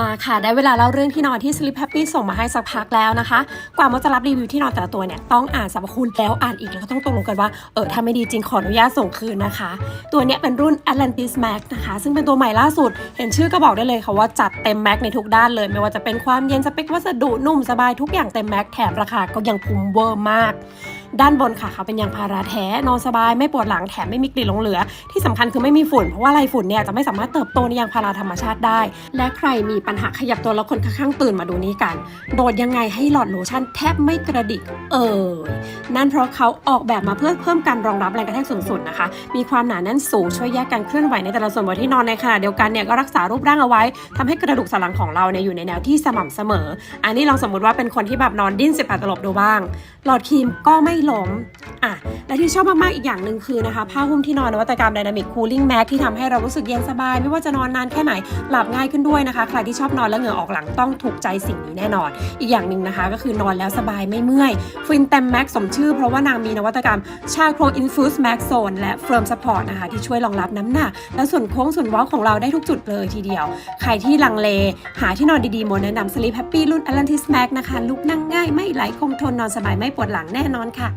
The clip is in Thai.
มาค่ะ ได้เวลาเล่าเรื่องที่นอนที่ Sleep Happy ส่งมาให้สักพักแล้วนะคะ กว่ามันจะรับรีวิวที่นอนแต่ละตัวเนี่ย ต้องอ่านสรรพคุณแล้วอ่านอีกแล้วก็ต้องตกลงกันว่า เออถ้าไม่ดีจริงขออนุญาตส่งคืนนะคะ ตัวเนี้ยเป็นรุ่น Atlantis Max นะคะ ซึ่งเป็นตัวใหม่ล่าสุด เห็นชื่อก็บอกได้เลยค่ะว่าจัดเต็มแม็กในทุกด้านเลย ไม่ว่าจะเป็นความเย็นสเปควัสดุนุ่มสบายทุกอย่างเต็มแม็กแถมราคาก็ยังคุ้มเวอร์มาก ด้านบนค่ะเขาเป็นยางพาราแท้นอนสบายไม่ปวดหลังแถมไม่มีกลิ่นหลงเหลือ ที่สำคัญคือไม่มีฝุ่นเพราะว่าไรฝุ่นเนี่ยจะไม่สามารถเติบโตในยางพาราธรรมชาติได้ และใครมีปัญหาขยับตัวแล้วคนข้างๆตื่นมาดูนี้กัน โดดยังไงให้หลอดโลชั่นแทบไม่กระดิกเอ่ยนั่นเพราะเขาออกแบบมาเพื่อเพิ่มการรองรับแรงกระแทกสูงสุดนะคะ มีความหนาแน่นสูงช่วยแยกการเคลื่อนไหวในแต่ละส่วนบนที่นอนในขณะเดียวกันเนี่ยก็รักษารูปร่างเอาไว้ทำให้กระดูกสันหลังของเราเนี่ยอยู่ในแนวที่สม่ำเสมอ อันนี้ลองสมมติว่าเป็นคนที่แบบนอนดิ้นสิบแปดตลบดูบ้าง หลอดครีมก็ไม่ล้ม อะและที่ชอบมาก ๆ อีกอย่างหนึ่งคือนะคะ ผ้าหุ้มที่นอนนวัตกรรม Dynamic Cooling Mat ที่ทำให้เรารู้สึกเย็นสบาย ไม่ว่าจะนอนนานแค่ไหน หลับง่ายขึ้นด้วยนะคะ ใครที่ชอบนอนแล้วเหงื่อออกหลังต้องถูกใจสิ่งนี้แน่นอน อีกอย่างหนึ่งนะคะ ก็คือนอนแล้วสบายไม่เมื่อย ฟินเต็มแม็กสมชื่อ เพราะว่านางมีนวัตกรรมชาโครอินฟูสแม็กโซนและเฟิร์มสปอร์ตนะคะที่ช่วยรองรับน้ำหนักและส่วนโค้งส่วนว้าของเราได้ทุกจุดเลยทีเดียว ใครที่ลังเล หาที่นอนดีๆโมแนะนำ Sleep Happy รุ่น Atlantis Max นะคะลุกนั่งง่ายไม่ไหลคงทนนอนสบายไม่ปวดหลังแน่นอนค่ะ